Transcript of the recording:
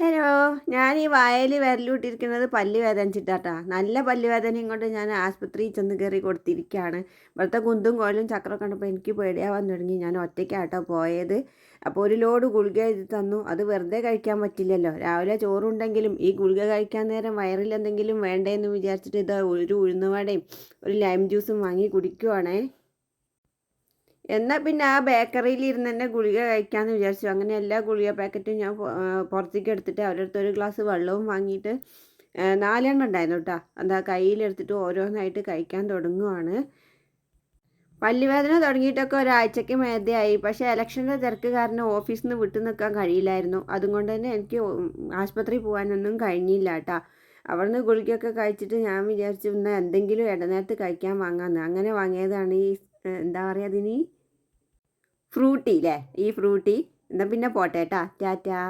Hello ഞാൻ ഈ വയലിൽ വിരലൂട്ടിരിക്കുന്നത് പല്ല് വേദനിച്ചിട്ടാട്ടാ. നല്ല പല്ല് വേദന ഇങ്ങോട്ട് ഞാൻ ആസ്പത്രിയിൽ ചെന്ന് കയറി കൊടുത്തിരിക്കുകയാണ്. ഇവിടുത്തെ കുന്തും കോലും ചക്രം കണ്ടപ്പോൾ എനിക്ക് പേടിയാവാൻ തുടങ്ങി. ഞാൻ ഒറ്റയ്ക്കാട്ടോ പോയത്. അപ്പോൾ ഒരു ലോഡ് ഗുളിക എഴുതി തന്നു. അത് വെറുതെ കഴിക്കാൻ പറ്റില്ലല്ലോ. രാവിലെ ചോറുണ്ടെങ്കിലും ഈ ഗുളിക കഴിക്കാൻ നേരം വയറിൽ എന്തെങ്കിലും വേണ്ടേ എന്ന് വിചാരിച്ചിട്ട് ഇത് ഒരു ഉഴുന്നുവടയും ഒരു ലൈം ജ്യൂസും വാങ്ങി കുടിക്കുവാണേ. എന്നാൽ പിന്നെ ആ ബേക്കറിയിൽ ഇരുന്ന് തന്നെ ഗുളിക കഴിക്കാമെന്ന് വിചാരിച്ചു. അങ്ങനെ എല്ലാ ഗുളിക പാക്കറ്റും ഞാൻ പുറത്തേക്ക് എടുത്തിട്ട് അവരുടെ അടുത്ത് ഒരു ഗ്ലാസ് വെള്ളവും വാങ്ങിയിട്ട് നാലെണ്ണം ഉണ്ടായിരുന്നു കേട്ടോ എന്താ കയ്യിലെടുത്തിട്ട് ഓരോന്നായിട്ട് കഴിക്കാൻ തുടങ്ങുവാണ്. പല്ലുവേദന തുടങ്ങിയിട്ടൊക്കെ ഒരാഴ്ചയ്ക്ക് മേധയായി പക്ഷേ ഇലക്ഷന്റെ തിരക്ക് കാരണം ഓഫീസിൽ നിന്ന് വിട്ടു നിൽക്കാൻ കഴിയില്ലായിരുന്നു. അതുകൊണ്ട് തന്നെ എനിക്ക് ആശുപത്രി പോകാനൊന്നും കഴിഞ്ഞില്ല കേട്ടോ അവിടുന്ന് ഗുളികയൊക്കെ കഴിച്ചിട്ട് ഞാൻ വിചാരിച്ചു എന്നാൽ എന്തെങ്കിലും ഇടനേരത്ത് കഴിക്കാൻ വാങ്ങാമെന്ന് അങ്ങനെ വാങ്ങിയതാണ് ഈ എന്താ പറയുക അതിന്? ഫ്രൂട്ടി അല്ലേ ഈ ഫ്രൂട്ടി. എന്നാൽ പിന്നെ പോട്ടെ കേട്ടാ ടാറ്റാ